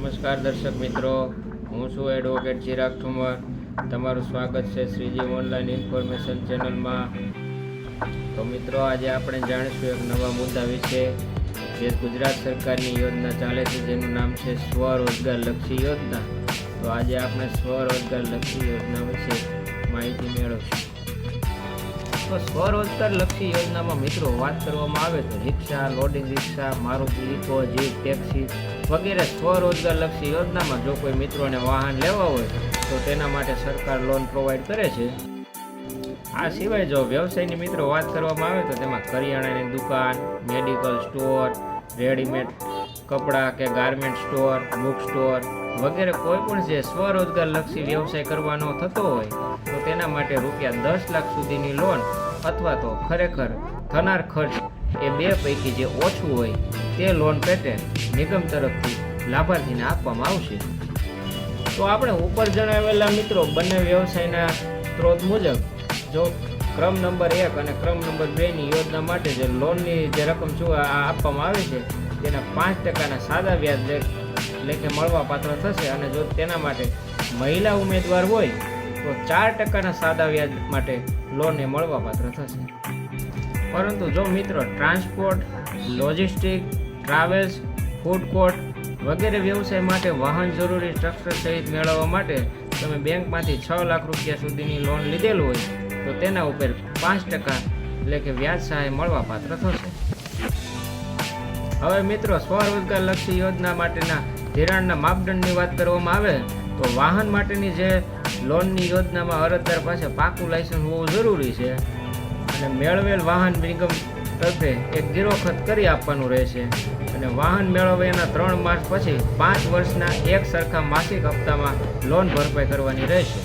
નમસ્કાર દર્શક મિત્રો, હું છું એડવોકેટ ચિરાગ ઠુમર. તમારું સ્વાગત છે શ્રીજી ઓનલાઈન ઇન્ફોર્મેશન ચેનલમાં તો મિત્રો, આજે આપણે જાણીશું એક નવા મુદ્દા વિશે જે ગુજરાત સરકારની યોજના ચાલે છે, જેનું નામ છે સ્વરોજગાર લક્ષી યોજના. તો આજે આપણે સ્વરોજગાર લક્ષી યોજના વિશે માહિતી મેળવશું. તો સ્વરોજગાર લક્ષી યોજનામાં મિત્રો વાત કરવામાં આવે તો rickshaw, loading rickshaw, Maruti, Eeco, jeep, taxi વગેરે સ્વરોજગાર લક્ષી યોજનામાં જો કોઈ મિત્રોને વાહન લેવા હોય તો તેના માટે સરકાર લોન પ્રોવાઈડ કરે છે. આ સિવાય જો વ્યવસાયની મિત્રો વાત કરવામાં આવે તો તેમાં કરિયાણાની દુકાન, મેડિકલ સ્ટોર, રેડીમેડ કપડાં કે ગાર્મેન્ટ સ્ટોર, બુક સ્ટોર વગેરે કોઈ પણ જે સ્વરોજગાર લક્ષી વ્યવસાય કરવાનો થતો હોય તેના માટે રૂપિયા દસ લાખ સુધીની લોન અથવા તો ખરેખર થનાર ખર્ચ એ બે પૈકી જે ઓછું હોય તે લોન પેટે નિગમ તરફથી લાભાર્થીને આપવામાં આવશે. તો આપણે ઉપર જણાવેલા મિત્રો બંને વ્યવસાયના સ્ત્રોત મુજબ જો ક્રમ નંબર એક અને ક્રમ નંબર બેની યોજના માટે જે લોનની જે રકમ શું આપવામાં આવે છે, તેના પાંચ ટકાના સાદા વ્યાજ લેખે મળવા પાત્ર થશે અને જો તેના માટે મહિલા ઉમેદવાર હોય તો ચાર ટકાના સાદા વ્યાજ માટે લોન એ મળવા પાત્ર થશે. પરંતુ જો મિત્રો transport, logistic, travels, food court વગેરે વ્યવસાય માટે વાહન જરૂરી સ્ટ્રક્ચર સહિત મેળવવા માટે તમે બેંકમાંથી છ લાખ રૂપિયા સુધીની લોન લીધેલ હોય, તો તેના ઉપર પાંચ ટકા એટલે કે વ્યાજ સહાય મળવા પાત્ર થશે. હવે મિત્રો સ્વરોજગાર લક્ષી યોજના માટેના ધિરાણના માપદંડની વાત કરવામાં આવે તો વાહન માટેની જે લોનની યોજનામાં અરજદાર પાસે પાકું લાયસન્સ હોવું જરૂરી છે અને મેળવેલ વાહન નિગમ તરફે એક ગીરોખત કરી આપવાનું રહેશે. અને વાહન મેળવ્યાના ત્રણ માસ પછી પાંચ વર્ષના એક સરખા માસિક હપ્તામાં લોન ભરપાઈ કરવાની રહેશે.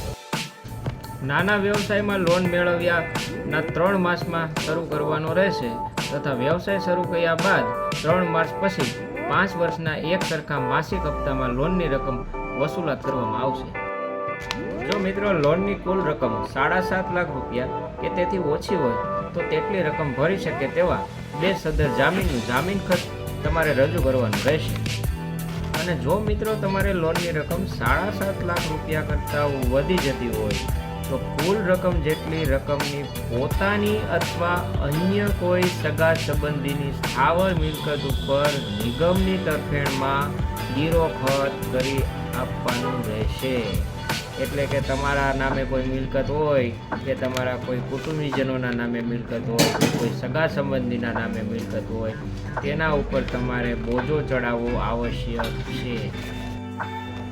નાના વ્યવસાયમાં લોન મેળવ્યાના ત્રણ માસમાં શરૂ કરવાનો રહેશે તથા વ્યવસાય શરૂ કર્યા બાદ ત્રણ માસ પછી પાંચ વર્ષના એક સરખા માસિક હપ્તામાં લોનની રકમ વસૂલાત કરવામાં આવશે. જો મિત્રો, લોનની કુલ રકમ સાડા સાત લાખ રૂપિયા કે તેથી ઓછી હોય, તો તેટલી રકમ ભરી શકે તેવા બે સદર જામીનનું જામીન ખર્ચ તમારે રજૂ કરવાનું રહેશે. અને જો મિત્રો, તમારે લોનની રકમ સાડા સાત લાખ રૂપિયા કરતાં વધી જતી હોય, તો કુલ રકમ જેટલી રકમની પોતાની અથવા અન્ય કોઈ સગા સંબંધીની સ્થાવર મિલકત ઉપર નિગમની તરફેણમાં ગીરો ખર્ચ કરી આપવાનું રહેશે. એટલે કે તમારા નામે કોઈ મિલકત હોય, કે તમારા કોઈ કુટુંબીજનોના નામે મિલકત હોય કોઈ સગા સંબંધીના નામે મિલકત હોય, તેના ઉપર તમારે બોજો ચડાવવો આવશ્યક છે.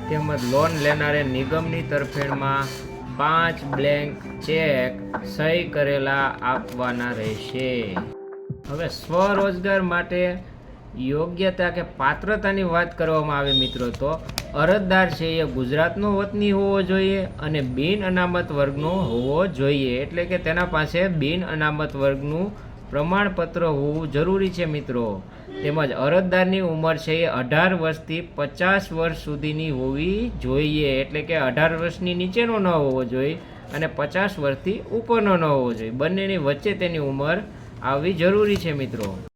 તેમજ લોન લેનારે નિગમની તરફેણમાં પાંચ બ્લેન્ક ચેક સહી કરેલા આપવાના રહેશે. હવે સ્વરોજગાર માટે યોગ્યતા કે પાત્રતાની વાત કરવામાં આવે મિત્રો તો, અરજદાર છે એ ગુજરાતનો વતની હોવો જોઈએ અને બિન અનામત વર્ગનો હોવો જોઈએ. એટલે કે તેના પાસે બિન અનામત વર્ગનું પ્રમાણપત્ર હોવું જરૂરી છે મિત્રો. તેમજ અરજદારની ઉંમર છે એ અઢાર વર્ષથી પચાસ વર્ષ સુધીની હોવી જોઈએ. એટલે કે અઢાર વર્ષની નીચેનો ન હોવો જોઈએ અને પચાસ વર્ષથી ઉપરનો ન હોવો જોઈએ. બંનેની વચ્ચે તેની ઉંમર આવવી જરૂરી છે મિત્રો.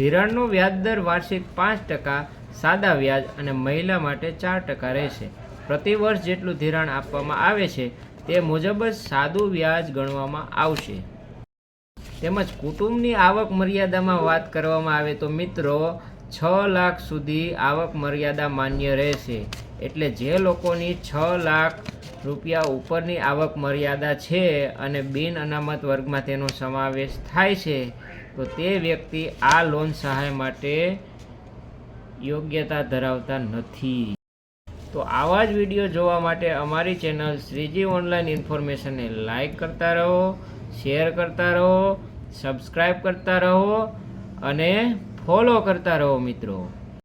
ધિરાણનો વ્યાજદર વાર્ષિક પાંચ ટકા, સાદા વ્યાજ અને મહિલા માટે ચાર ટકા રહેશે. પ્રતિ વર્ષ જેટલું ધિરાણ આપવામાં આવે છે, તે મુજબ જ સાદું વ્યાજ ગણવામાં આવશે. તેમજ કુટુંબની આવક મર્યાદામાં વાત કરવામાં આવે તો મિત્રો, છ લાખ સુધી આવક મર્યાદા માન્ય રહેશે. એટલે જે લોકોની છ લાખ રૂપિયા ઉપરની આવક મર્યાદા છે અને બિન અનામત વર્ગમાં તેનો સમાવેશ થાય છે તો તે વ્યક્તિ આ લોન સહાય માટે યોગ્યતા ધરાવતા નથી. તો આવા જ વીડિયો જોવા માટે અમારી ચેનલ શ્રીજી ઓનલાઈન ઇન્ફોર્મેશનને લાઈક કરતા રહો, શેર કરતા રહો સબસ્ક્રાઈબ કરતા રહો અને ફોલો કરતા રહો મિત્રો.